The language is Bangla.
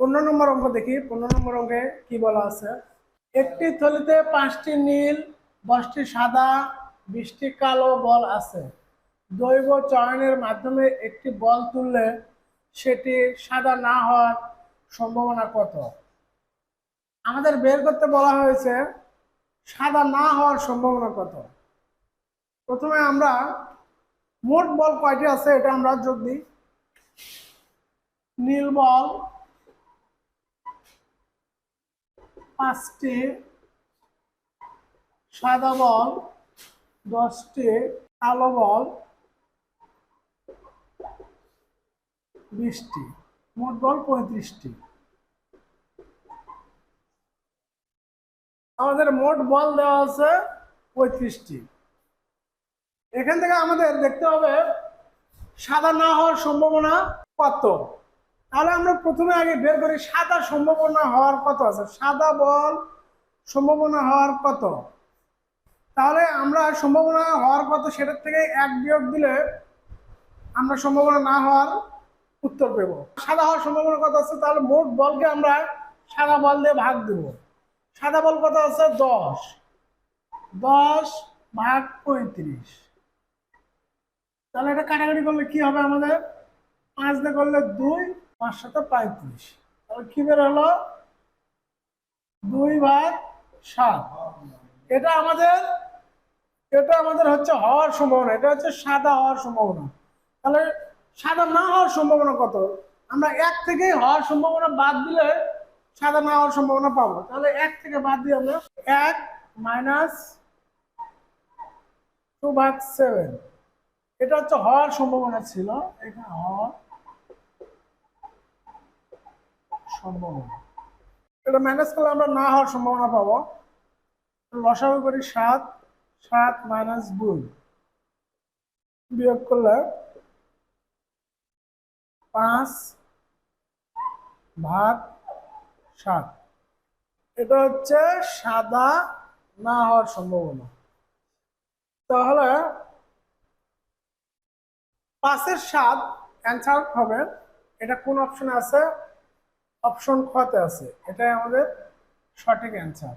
পনেরো নম্বর অঙ্ক দেখি, পনেরো নম্বর অঙ্কে কি বলা আছে? একটি থলিতে পাঁচটি নীল, দশটি সাদা, বিশটি কালো বল আছে। দৈব চয়নের মাধ্যমে একটি বল তুললে সেটি সাদা না হওয়ার সম্ভাবনা কত? আমাদের বের করতে বলা হয়েছে, সাদা না হওয়ার সম্ভাবনা কত? প্রথমে আমরা মোট বল কয়টি আছে, এটা আমরা যোগ দিই। নীল বল পাঁচটি, সাদা বল, দশটি, কালো বল, বিশটি, মোট বল পঁয়ত্রিশটি। আমাদের মোট বল দেওয়া আছে পঁয়ত্রিশটি। এখান থেকে আমাদের দেখতে হবে সাদা না হওয়ার সম্ভাবনা কত? তাহলে আমরা প্রথমে আগে বের করি, সাদা সম্ভাবনা হওয়ার কত আছে? সাদা বল সম্ভাবনা হওয়ার কত? তাহলে আমরা সম্ভাবনা হওয়ার কত, সেটার থেকে এক বিয়োগ দিলে আমরা সম্ভাবনা না হওয়ার উত্তর পেব। সাদা হওয়ার সম্ভাবনা কত আছে? তাহলে মোট বলকে আমরা সাদা বল দিয়ে ভাগ দেব। সাদা বল কত আছে? দশ। দশ ভাগ পঁয়ত্রিশ। তাহলে এটা কাটাকাটি করলে কি হবে আমাদের? পাঁচ দিয়ে করলে দুই পাঁচ সাথে পঁয়ত্রিশ। তাহলে কি বের হলো? দুই ভাগ সাত। এটা আমাদের এটা আমাদের হচ্ছে হওয়ার সম্ভাবনা। এটা হচ্ছে সাদা হওয়ার সম্ভাবনা। তাহলে সাদা না হওয়ার সম্ভাবনা কত? আমরা এক থেকে হওয়ার সম্ভাবনা বাদ দিলে সাদা না হওয়ার সম্ভাবনা পাবো। তাহলে এক থেকে বাদ দিয়ে আমরা এক মাইনাস টু ভাগ সেভেন। এটা হচ্ছে হওয়ার সম্ভাবনা ছিল। এটা হওয়ার সম্ভাবনা। এটা ম্যানেজ করলে আমরা না হওয়ার সম্ভাবনা পাবো। লসাগু করি সাত সাত মাইনাস দুই। বিয়োগ করলে পাঁচ ভাগ সাত। এটা হচ্ছে সাদা না হওয়ার সম্ভাবনা। তাহলে পাঁচের সাত অ্যান্সার হবে। এটা কোন অপশনে আছে? অপশন খতে আছে। এটাই আমাদের সঠিক অ্যান্সার